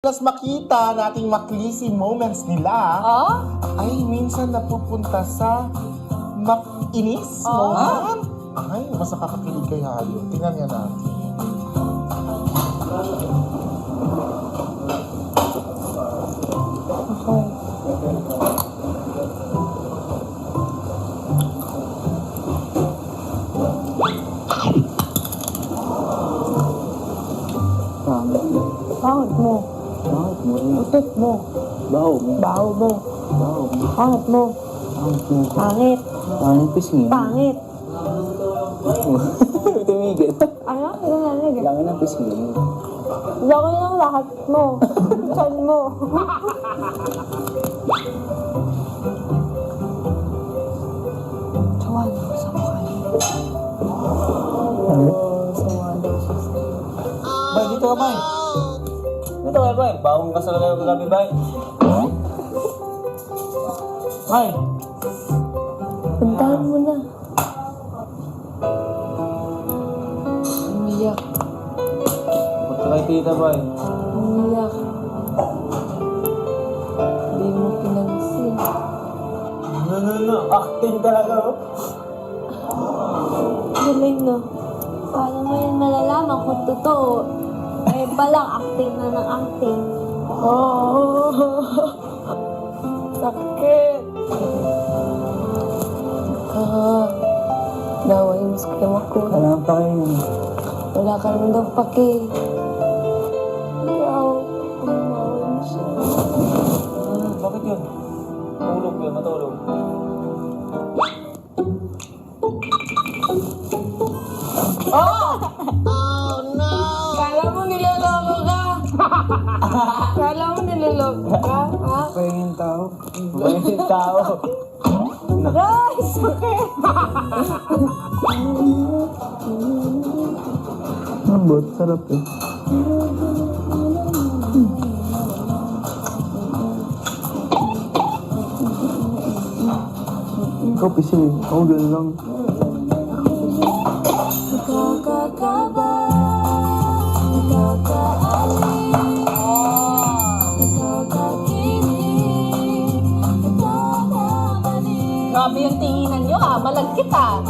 Plus makita nating maklisi moments nila Oh? ay minsan napupunta sa makinis Oh. moment. Ay, mas nakakakilig kaya yun. Tingnan nga natin. Pangit mo. Pangit mo. Utot mo. Baho mo. Baho mo. Baho mo. Pangit mo. Pangit mo. Pangit. Pangit pisngin. Pangit. Tumigil. Ano? Ano nga nag Kailangan ng pisngin. Laki ng lahat mo. Saan mo? Sawa na sa mukha niya. Ano? Sawa daw siya sa... Bay, dito ka, Bay. Ito kaya ba? Bawang ka sa gabi ba? Bay. Puntahan mo na. Umiyak. Punta kay tita ba? Umiyak. Hindi mo pinansin. No, no, no. Acting talaga oh. Galing no. Paano mo yan malalaman kung totoo? Palang acting na ng acting. Oh, sakit. Ah, daway mo sa kama ko. Kailangan pa kayo. Wala ka naman daw pake. Ikaw, mo siya. Ah, bakit yun? Matulog yun, matulog. Kala Kala mo niloloko ka? Ha? Pahingin tao. Pahingin tao. Ay, sakit! Lambot, sarap eh. Ikaw pisi eh. Ako ganun lang. Grabe yung tinginan nyo ah, malagkit ah.